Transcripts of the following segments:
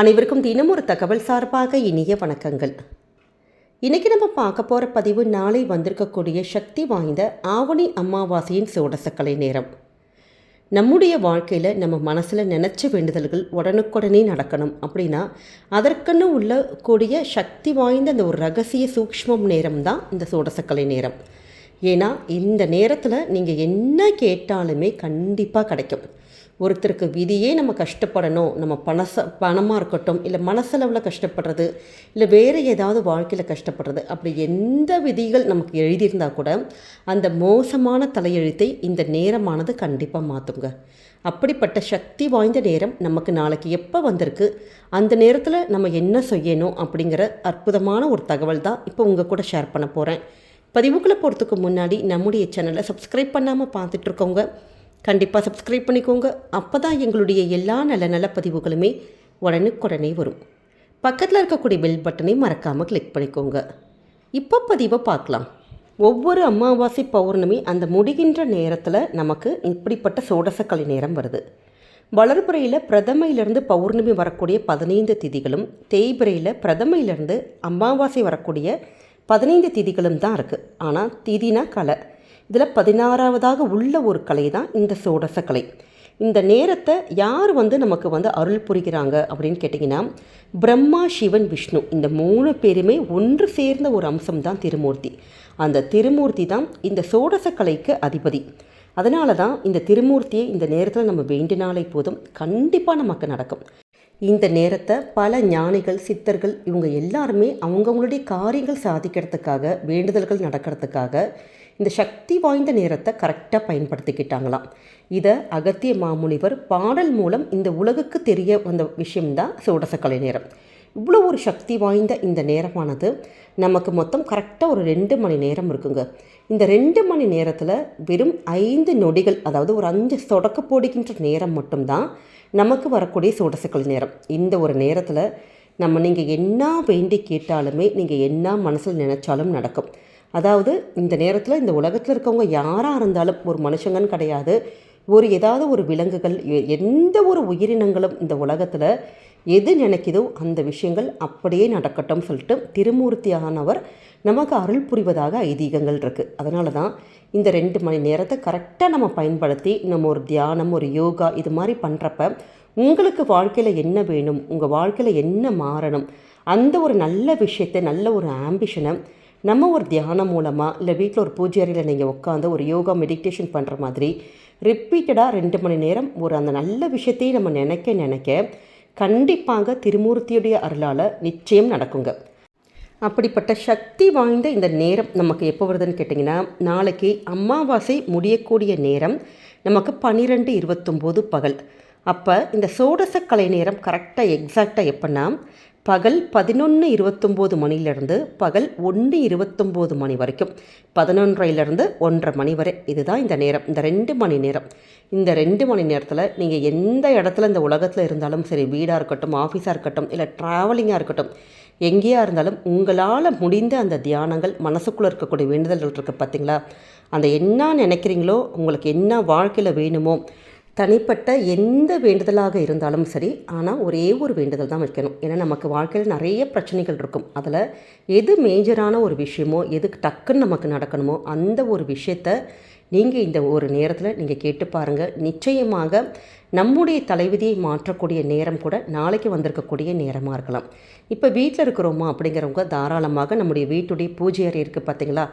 அனைவருக்கும் தினம் ஒரு தகவல் சார்பாக இனிய வணக்கங்கள். இன்றைக்கி நம்ம பார்க்க போகிற பதிவு நாளை வந்திருக்கக்கூடிய சக்தி வாய்ந்த ஆவணி அமாவாசையின் சோடசக்கலை நேரம். நம்முடைய வாழ்க்கையில் நம்ம மனசில் நினச்ச வேண்டுதல்கள் உடனுக்குடனே நடக்கணும் அப்படின்னா அதற்குன்னு உள்ள கூடிய சக்தி வாய்ந்த அந்த ஒரு ரகசிய சூக்ஷ்மம் நேரம் தான் இந்த சோடசக்கலை நேரம். ஏன்னா இந்த நேரத்தில் நீங்கள் என்ன கேட்டாலுமே கண்டிப்பாக கிடைக்கும். ஒருத்தருக்கு விதியே நம்ம கஷ்டப்படணும். நம்ம பணச பணமாக இருக்கட்டும் இல்லை மனசளவில் கஷ்டப்படுறது இல்லை வேறு ஏதாவது வாழ்க்கையில் கஷ்டப்படுறது அப்படி எந்த விதிகள் நமக்கு எழுதியிருந்தால் கூட அந்த மோசமான தலையெழுத்தை இந்த நேரமானது கண்டிப்பாக மாற்றுங்க அப்படிப்பட்ட சக்தி வாய்ந்த நேரம் நமக்கு நாளைக்கு எப்போ வந்திருக்கு அந்த நேரத்தில் நம்ம என்ன செய்யணும் அப்படிங்கிற அற்புதமான ஒரு தகவல் தான் இப்போ உங்கள் கூட ஷேர் பண்ண போகிறேன் பதிவுக்குள்ளே போகிறதுக்கு முன்னாடி நம்முடைய சேனலை சப்ஸ்கிரைப் பண்ணாமல் பார்த்துட்ருக்கோங்க கண்டிப்பாக சப்ஸ்கிரைப் பண்ணிக்கோங்க. அப்போ தான் எங்களுடைய எல்லா நல்ல நல்ல பதிவுகளுமே உடனுக்குடனே வரும். பக்கத்தில் இருக்கக்கூடிய பெல் பட்டனை மறக்காமல் கிளிக் பண்ணிக்கோங்க. இப்போ பதிவை பார்க்கலாம். ஒவ்வொரு அமாவாசை பௌர்ணமி அந்த முடிகின்ற நேரத்தில் நமக்கு இப்படிப்பட்ட சோடசக்கலை நேரம் வருது. வளர்புறையில் பிரதமையிலிருந்து பௌர்ணமி வரக்கூடிய பதினைந்து திதிகளும் தேய்பிரையில் பிரதமையிலிருந்து அமாவாசை வரக்கூடிய பதினைந்து திதிகளும் தான் இருக்குது ஆனால் திதினா கலை. இதில் பதினாறாவதாக உள்ள ஒரு கலை தான் இந்த சோடச கலை. இந்த நேரத்தை யார் வந்து நமக்கு வந்து அருள் புரிகிறாங்க அப்படின்னு கேட்டிங்கன்னா பிரம்மா சிவன் விஷ்ணு இந்த மூணு பேருமே ஒன்று சேர்ந்த ஒரு அம்சம் தான் திருமூர்த்தி. அந்த திருமூர்த்தி தான் இந்த சோடச கலைக்கு அதிபதி. அதனால தான் இந்த திருமூர்த்தியை இந்த நேரத்தில் நம்ம வேண்டினாலே போதும் கண்டிப்பாக நமக்கு நடக்கும். இந்த நேரத்தை பல ஞானிகள் சித்தர்கள் இவங்க எல்லாருமே அவங்கவுங்களுடைய காரியங்கள் சாதிக்கிறதுக்காக வேண்டுதல்கள் நடக்கிறதுக்காக இந்த சக்தி வாய்ந்த நேரத்தை கரெக்டாக பயன்படுத்திக்கிட்டாங்களாம். இதை அகத்திய மாமுனிவர் பாடல் மூலம் இந்த உலகுக்கு தெரிய வந்த விஷயம்தான் சோடசக்கலை நேரம். இவ்வளோ ஒரு சக்தி வாய்ந்த இந்த நேரமானது நமக்கு மொத்தம் கரெக்டாக ஒரு ரெண்டு மணி நேரம் இருக்குங்க. இந்த ரெண்டு மணி நேரத்தில் வெறும் ஐந்து நொடிகள் அதாவது ஒரு அஞ்சு சொடக்க போடுகின்ற நேரம் மட்டும்தான் நமக்கு வரக்கூடிய சோடசக்கல் நேரம். இந்த ஒரு நேரத்தில் நம்ம நீங்கள் என்ன வேண்டி கேட்டாலுமே நீங்கள் என்ன மனசில் நினச்சாலும் நடக்கும். அதாவது இந்த நேரத்தில் இந்த உலகத்தில் இருக்கவங்க யாராக இருந்தாலும் ஒரு மனுஷங்கன்னு கிடையாது. ஒரு ஏதாவது ஒரு விலங்குகள் எந்த ஒரு உயிரினங்களும் இந்த உலகத்தில் எது நினைக்குதோ அந்த விஷயங்கள் அப்படியே நடக்கட்டும் சொல்லிட்டு திருமூர்த்தியானவர் நமக்கு அருள் புரிவதாக ஐதீகங்கள் இருக்குது அதனால தான் இந்த ரெண்டு மணி நேரத்தை கரெக்டாக நம்ம பயன்படுத்தி நம்ம ஒரு தியானம் ஒரு யோகா இது மாதிரி பண்ணுறப்ப உங்களுக்கு வாழ்க்கையில் என்ன வேணும் உங்கள் வாழ்க்கையில் என்ன மாறணும் அந்த ஒரு நல்ல விஷயத்தை நல்ல ஒரு ஆம்பிஷனை நம்ம ஒரு தியானம் மூலமாக இல்லை வீட்டில் ஒரு பூஜை அறையில் நீங்கள் உட்காந்து ஒரு யோகா மெடிடேஷன் பண்ணுற மாதிரி ரிப்பீட்டடாக ரெண்டு மணி நேரம் ஒரு அந்த நல்ல விஷயத்தையும் நம்ம நினைக்க நினைக்க கண்டிப்பாக திருமூர்த்தியுடைய அருளால் நிச்சயம் நடக்குங்க. அப்படிப்பட்ட சக்தி வாய்ந்த இந்த நேரம் நமக்கு எப்போ வருதுன்னு கேட்டிங்கன்னா நாளைக்கு அமாவாசை முடியக்கூடிய நேரம் நமக்கு பன்னிரெண்டு இருபத்தொம்போது பகல். அப்போ இந்த சோடச கலை நேரம் கரெக்டாக எக்ஸாக்டாக எப்போன்னா பகல் பதினொன்று இருபத்தொம்போது மணிலேருந்து பகல் ஒன்று இருபத்தொம்போது மணி வரைக்கும். பதினொன்றையிலேருந்து ஒன்றரை மணி வரை. இதுதான் இந்த நேரம். இந்த ரெண்டு மணி நேரம். இந்த ரெண்டு மணி நேரத்தில் நீங்கள் எந்த இடத்துல இந்த உலகத்தில் இருந்தாலும் சரி வீடாக இருக்கட்டும் ஆஃபீஸாக இருக்கட்டும் இல்லை ட்ராவலிங்காக இருக்கட்டும் எங்கேயா இருந்தாலும் உங்களால் முடிந்த அந்த தியானங்கள் மனசுக்குள்ளே இருக்கக்கூடிய வேண்டுதல்கள் இருக்குது பார்த்தீங்களா அந்த என்ன நினைக்கிறீங்களோ உங்களுக்கு என்ன வாழ்க்கையில் வேணுமோ தனிப்பட்ட எந்த வேண்டுதலாக இருந்தாலும் சரி ஆனால் ஒரே ஒரு வேண்டுதல் தான் வைக்கணும். ஏன்னா நமக்கு வாழ்க்கையில் நிறைய பிரச்சனைகள் இருக்கும். அதில் எது மேஜரான ஒரு விஷயமோ எது டக்குன்னு நமக்கு நடக்கணுமோ அந்த ஒரு விஷயத்த நீங்கள் இந்த ஒரு நேரத்தில் நீங்கள் கேட்டு பாருங்கள் நிச்சயமாக நம்முடைய தலைவிதியை மாற்றக்கூடிய நேரம் கூட நாளைக்கு வந்திருக்கக்கூடிய நேரமாக இருக்கலாம். இப்போ வீட்டில் இருக்கிறோமா அப்படிங்கிறவங்க தாராளமாக நம்முடைய வீட்டுடைய பூஜை அறை இருக்குது பார்த்தீங்களா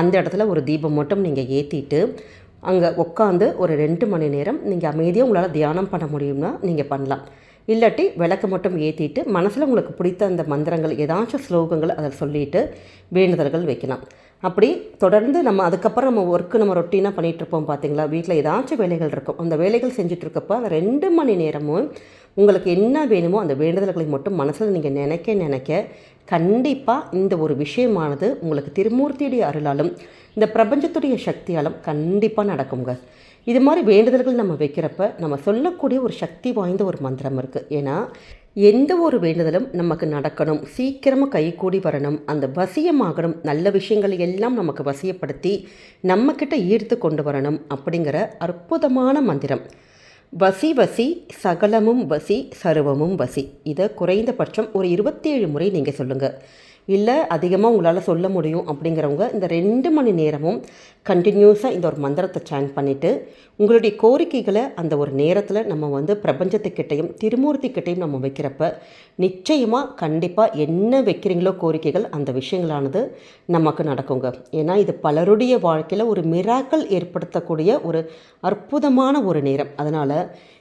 அந்த இடத்துல ஒரு தீபம் மட்டும் நீங்கள் ஏற்றிட்டு அங்கே உட்காந்து ஒரு ரெண்டு மணி நேரம் நீங்கள் அமைதியாக உங்களால் தியானம் பண்ண முடியும்னா நீங்கள் பண்ணலாம். இல்லாட்டி விளக்கு மட்டும் ஏற்றிட்டு மனசில் உங்களுக்கு பிடித்த அந்த மந்திரங்கள் ஏதாச்சும் ஸ்லோகங்கள் அதை சொல்லிவிட்டு வேண்டுதல்கள் வைக்கலாம். அப்படி தொடர்ந்து நம்ம அதுக்கப்புறம் நம்ம ஒர்க்கு நம்ம ரொட்டீனாக பண்ணிகிட்ருப்போம் பார்த்தீங்களா வீட்டில் ஏதாச்சும் வேலைகள் இருக்கும். அந்த வேலைகள் செஞ்சுட்ருக்கப்போ அந்த ரெண்டு மணி நேரமும் உங்களுக்கு என்ன வேணுமோ அந்த வேண்டுதல்களை மட்டும் மனசில் நீங்கள் நினைக்க நினைக்க கண்டிப்பாக இந்த ஒரு விஷயமானது உங்களுக்கு திருமூர்த்தியுடைய அருளாலும் இந்த பிரபஞ்சத்துடைய சக்தியாலும் கண்டிப்பாக நடக்குங்க. இது மாதிரி வேண்டுதல்கள் நம்ம வைக்கிறப்ப நம்ம சொல்லக்கூடிய ஒரு சக்தி வாய்ந்த ஒரு மந்திரம் இருக்குது ஏன்னா எந்த ஒரு வேண்டுதலும் நமக்கு நடக்கணும். சீக்கிரமாக கைகூடி வரணும். அந்த வசியமாகணும். நல்ல விஷயங்களை எல்லாம் நமக்கு வசியப்படுத்தி நம்மக்கிட்ட ஈர்த்து கொண்டு வரணும் அப்படிங்கிற அற்புதமான மந்திரம். வசி வசி சகலமும் வசி சர்வமும் வசி. இதை குறைந்தபட்சம் ஒரு இருபத்தேழு முறை நீங்கள் சொல்லுங்கள் இல்லை அதிகமாக உங்களால் சொல்ல முடியும் அப்படிங்கிறவங்க இந்த ரெண்டு மணி நேரமும் கண்டினியூஸாக இந்த ஒரு மந்திரத்தை சேன் பண்ணிவிட்டு உங்களுடைய கோரிக்கைகளை அந்த ஒரு நேரத்தில் நம்ம வந்து பிரபஞ்சத்துக்கிட்டையும் திருமூர்த்திக்கிட்டையும் நம்ம வைக்கிறப்ப நிச்சயமாக கண்டிப்பாக என்ன வைக்கிறீங்களோ கோரிக்கைகள் அந்த விஷயங்களானது நமக்கு நடக்குங்க. ஏன்னா இது பலருடைய வாழ்க்கையில் ஒரு மிராக்கள் ஏற்படுத்தக்கூடிய ஒரு அற்புதமான ஒரு நேரம். அதனால்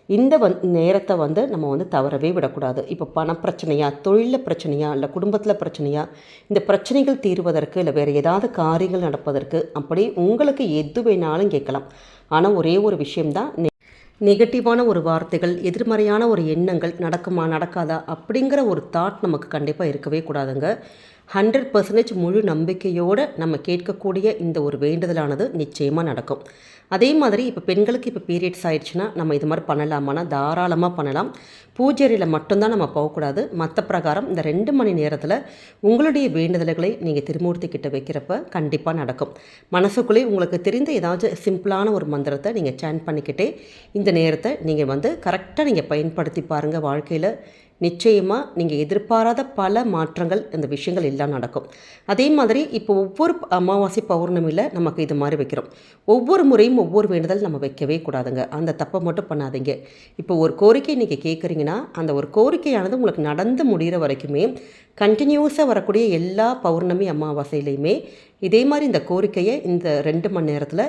இந்த வந் நேரத்தை வந்து நம்ம வந்து தவறவே விடக்கூடாது. இப்போ பண பிரச்சனையா தொழிலில் பிரச்சனையா இல்லை குடும்பத்தில் பிரச்சனையா இந்த பிரச்சனைகள் தீர்வதற்கு இல்லை வேறு ஏதாவது காரியங்கள் நடப்பதற்கு அப்படி உங்களுக்கு எது வேணாலும் கேட்கலாம். ஆனால் ஒரே ஒரு விஷயம்தான் நெகட்டிவான ஒரு வார்த்தைகள் எதிர்மறையான ஒரு எண்ணங்கள் நடக்குமா நடக்காதா அப்படிங்கிற ஒரு தாட் நமக்கு கண்டிப்பாக இருக்கவே கூடாதுங்க. ஹண்ட்ரட் பர்சன்டேஜ் முழு நம்பிக்கையோடு நம்ம கேட்கக்கூடிய இந்த ஒரு வேண்டுதலானது நிச்சயமாக நடக்கும். அதே மாதிரி இப்போ பெண்களுக்கு இப்போ பீரியட்ஸ் ஆயிடுச்சுன்னா நம்ம இது மாதிரி பண்ணலாமானா தாராளமாக பண்ணலாம். பூஜையில் மட்டும்தான் நம்ம போகக்கூடாது. மற்ற பிரகாரம் இந்த ரெண்டு மணி நேரத்தில் உங்களுடைய வேண்டுதல்களை நீங்கள் திருமூர்த்தி கிட்ட வைக்கிறப்ப கண்டிப்பாக நடக்கும். மனசுக்குள்ளே உங்களுக்கு தெரிந்த ஏதாச்சும் சிம்பிளான ஒரு மந்திரத்தை நீங்கள் சேன் பண்ணிக்கிட்டே இந்த நேரத்தை நீங்கள் வந்து கரெக்டாக நீங்கள் பயன்படுத்தி பாருங்கள் வாழ்க்கையில். நிச்சயமாக நீங்கள் எதிர்பாராத பல மாற்றங்கள் இந்த விஷயங்கள் எல்லாம் நடக்கும். அதே மாதிரி இப்போ ஒவ்வொரு அமாவாசை பௌர்ணமியில் நமக்கு இது மாதிரி வைக்கிறோம். ஒவ்வொரு முறையும் ஒவ்வொரு வேண்டுதல் நம்ம வைக்கவே கூடாதுங்க. அந்த தப்பை மட்டும் பண்ணாதீங்க. இப்போ ஒரு கோரிக்கை நீங்கள் கேட்குறீங்கன்னா அந்த ஒரு கோரிக்கையானது உங்களுக்கு நடந்து முடிகிற வரைக்குமே கண்டினியூஸாக வரக்கூடிய எல்லா பௌர்ணமி அமாவாசையிலையுமே இதே மாதிரி இந்த கோரிக்கையை இந்த ரெண்டு மணி நேரத்தில்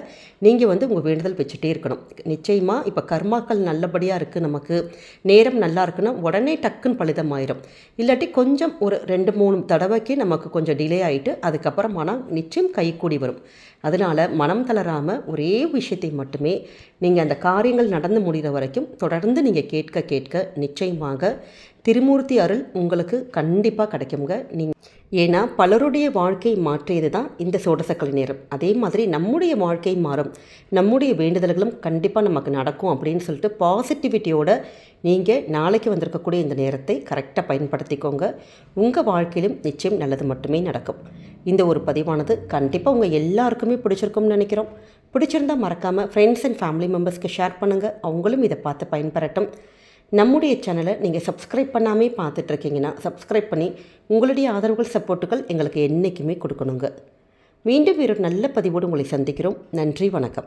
நீங்கள் வந்து உங்கள் வேண்டுதல் வச்சுட்டே இருக்கணும். நிச்சயமாக இப்போ கர்மாக்கள் நல்லபடியாக இருக்குது நமக்கு. நேரம் நல்லா இருக்குன்னா உடனே டக்குன்னு பலிதமாயிடும் இல்லாட்டி கொஞ்சம் ஒரு ரெண்டு மூணு தடவைக்கு நமக்கு கொஞ்சம் டிலே ஆகிட்டு அதுக்கப்புறம் மனம் நிச்சயம் கைக்கூடி வரும். அதனால் மனம் தளராமல் ஒரே விஷயத்தை மட்டுமே நீங்கள் அந்த காரியங்கள் நடந்து முடிகிற வரைக்கும் தொடர்ந்து நீங்கள் கேட்க கேட்க நிச்சயமாக திருமூர்த்தி அருள் உங்களுக்கு கண்டிப்பாக கிடைக்குங்க நீங்கள் ஏன்னா பலருடைய வாழ்க்கை மாற்றியது தான் இந்த சோடசக்கலை நேரம். அதே மாதிரி நம்முடைய வாழ்க்கை மாறும். நம்முடைய வேண்டுதல்களும் கண்டிப்பாக நமக்கு நடக்கும் அப்படின்னு சொல்லிட்டு பாசிட்டிவிட்டியோட நீங்கள் நாளைக்கு வந்திருக்கக்கூடிய இந்த நேரத்தை கரெக்டாக பயன்படுத்திக்கோங்க. உங்கள் வாழ்க்கையிலும் நிச்சயம் நல்லது மட்டுமே நடக்கும். இந்த ஒரு பதிவானது கண்டிப்பாக உங்கள் எல்லாருக்குமே பிடிச்சிருக்கும்னு நினைக்கிறோம். பிடிச்சிருந்தால் மறக்காமல் ஃப்ரெண்ட்ஸ் அண்ட் ஃபேமிலி மெம்பர்ஸ்க்கு ஷேர் பண்ணுங்கள் அவங்களும் இதை பார்த்து பயன்பெறட்டும். நம்முடைய சேனலை நீங்கள் சப்ஸ்கிரைப் பண்ணாமே பார்த்துட்ருக்கீங்கன்னா சப்ஸ்கிரைப் பண்ணி உங்களுடைய ஆதரவுகள் சப்போர்ட்டுகள் எங்களுக்கு என்றைக்குமே கொடுக்கணுங்க. மீண்டும் ஒரு நல்ல பதிவோடு உங்களை சந்திக்கிறோம். நன்றி வணக்கம்.